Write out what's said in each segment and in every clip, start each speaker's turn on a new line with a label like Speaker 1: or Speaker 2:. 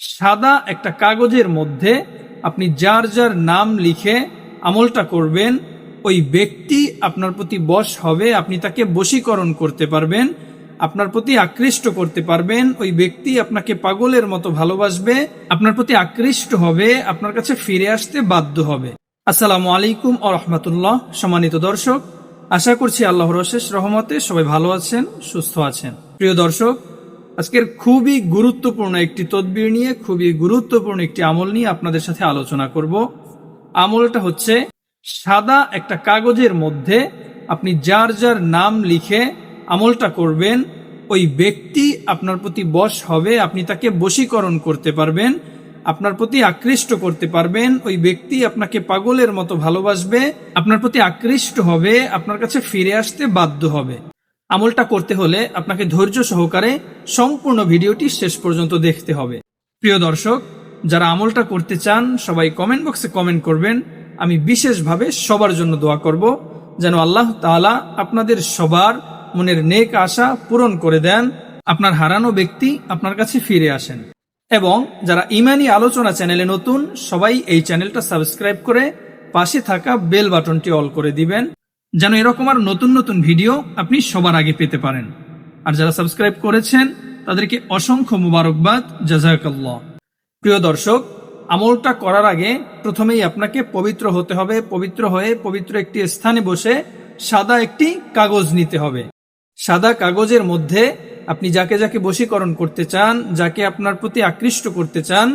Speaker 1: সাদা একটা কাগজের মধ্যে আপনি যার যার নাম লিখে আমলটা করবেন, ওই ব্যক্তি আপনার প্রতি বশ হবে, আপনি তাকে বশীকরণ করতে পারবেন, আপনার প্রতি আকৃষ্ট করতে পারবেন, ওই ব্যক্তি আপনাকে পাগলের মতো ভালোবাসবে, আপনার প্রতি আকৃষ্ট হবে, আপনার কাছে ফিরে আসতে বাধ্য হবে। আসসালামু আলাইকুম ও রহমতুল্লাহ, সম্মানিত দর্শক, আশা করছি আল্লাহর অশেষ রহমতে সবাই ভালো আছেন, সুস্থ আছেন। প্রিয় দর্শক আজকের খুবই গুরুত্বপূর্ণ একটি তদবির নিয়ে, খুবই গুরুত্বপূর্ণ একটি আমল নিয়ে আপনাদের সাথে আলোচনা করব। আমলটা হচ্ছে, সাদা একটা কাগজের মধ্যে আপনি যার যার নাম লিখে আমলটা করবেন, ওই ব্যক্তি আপনার প্রতি বশ হবে, আপনি তাকে বশীকরণ করতে পারবেন, আপনার প্রতি আকৃষ্ট করতে পারবেন, ওই ব্যক্তি আপনাকে পাগলের মতো ভালোবাসবে, আপনার প্রতি আকৃষ্ট হবে, আপনার কাছে ফিরে আসতে বাধ্য হবে। আমলটা করতে হলে আপনাকে ধৈর্য সহকারে সম্পূর্ণ ভিডিওটি শেষ পর্যন্ত দেখতে হবে। প্রিয় দর্শক, যারা আমলটা করতে চান, সবাই কমেন্ট বক্সে কমেন্ট করবেন। আমি বিশেষভাবে সবার জন্য দোয়া করব, যেন আল্লাহ তাআলা আপনাদের সবার মনের নেক আশা পূরণ করে দেন, আপনার হারানো ব্যক্তি আপনার কাছে ফিরে আসেন। এবং যারা ইমানি আলোচনা চ্যানেলে নতুন, সবাই এই চ্যানেলটা সাবস্ক্রাইব করে পাশে থাকা বেল বাটনটি অল করে দিবেন। যেন এরকম আর নতুন নতুন ভিডিও আপনি সবার আগে পেতে পারেন। আর যারা সাবস্ক্রাইব করেছেন, তাদেরকে অসংখ্য মুবারকবাদ। জাজাকাল্লাহ প্রিয় দর্শক, আমলটা করার আগে প্রথমেই আপনাকে পবিত্র হতে হবে, পবিত্র হয়ে পবিত্র একটি স্থানে বসে সাদা একটি কাগজ নিতে হবে। সাদা কাগজের মধ্যে আপনি যাকে যাকে বশীকরণ করতে চান, যাকে আপনার প্রতি আকৃষ্ট করতে চান,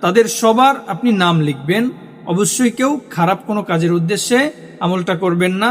Speaker 1: তাদের সবার আপনি নাম লিখবেন। অবশ্যই কেউ খারাপ কোনো কাজের উদ্দেশ্যে আমলটা করবেন না।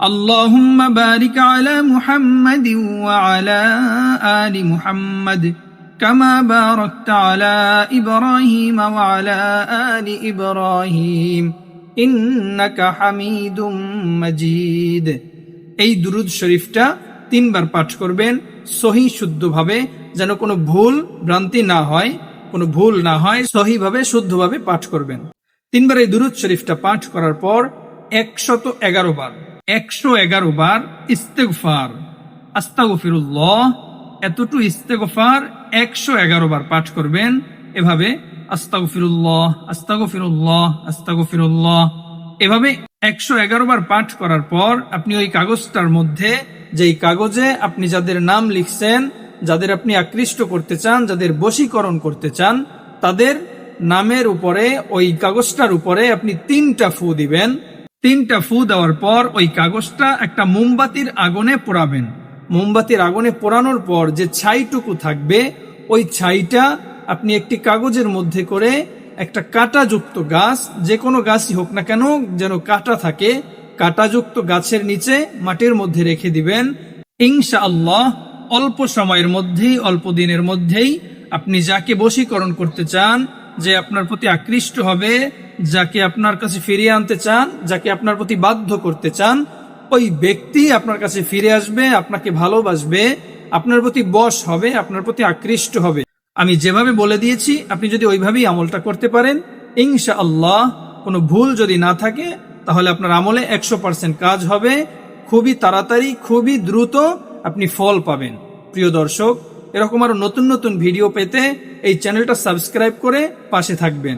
Speaker 1: اللهم بارك على محمد وعلى آل محمد كما باركت على إبراهيم وعلى آل إبراهيم إنك حميد مجيد এই দুরুদ শরীফটা তিনবার পাঠ করবেন সহি শুদ্ধভাবে যেন কোনো ভুল ভ্রান্তি না হয় কোনো ভুল না হয় সহিভাবে শুদ্ধভাবে পাঠ করবেন তিনবার এই দুরুদ শরীফটা পাঠ করার পর একশত এগারো বার একশো এগারো বার ইস্তেগফার। আস্তাগফিরুল্লাহ, এতটু ইস্তেগফার একশো এগারো বার পাঠ করবেন। এভাবে আস্তাগফিরুল্লাহ আস্তাগফিরুল্লাহ আস্তাগফিরুল্লাহ। এভাবে একশো এগারো বার পাঠ করার পর আপনি ওই কাগজটার মধ্যে, যেই কাগজে আপনি যাদের নাম লিখছেন, যাদের আপনি আকৃষ্ট করতে চান, যাদের বশীকরণ করতে চান, তাদের নামের উপরে, ওই কাগজটার উপরে আপনি তিনটা ফু দিবেন। তিনটা ফু দেওয়ার পর ওই কাগজটা একটা মোমবাতির আগুনে পোড়াবেন। মোমবাতির আগুনে পোড়ানোর পর যে ছাইটুকু থাকবে, ওই ছাইটা আপনি একটি কাগজের মধ্যে করে একটা কাঁটাযুক্ত গাছ, যে কোনো গাছই হোক না কেন, যেন কাঁটা থাকে, কাঁটাযুক্ত গাছের নিচে মাটির মধ্যে রেখে দিবেন। ইনশা আল্লাহ অল্প সময়ের মধ্যেই, অল্প দিনের মধ্যেই আপনি যাকে বশীকরণ করতে চান, যে আপনার প্রতি আকৃষ্ট হবে যাকে আপনার কাছে ফিরিয়ে আনতে চান, যাকে আপনার প্রতি বাধ্য করতে চান, ওই ব্যক্তি আপনার কাছে ফিরে আসবে, আপনাকে ভালোবাসবে, আপনার প্রতি বশ হবে, আপনার প্রতি আকৃষ্ট হবে। আমি যেভাবে বলে দিয়েছি, আপনি যদি ওইভাবেই আমলটা করতে পারেন ইনশা আল্লাহ কোনো ভুল যদি না থাকে, তাহলে আপনার আমলে একশো পার্সেন্ট কাজ হবে। খুবই তাড়াতাড়ি, খুবই দ্রুত আপনি ফল পাবেন। প্রিয় দর্শক, এরকম আরও নতুন নতুন ভিডিও পেতে এই চ্যানেলটা সাবস্ক্রাইব করে পাশে থাকবেন।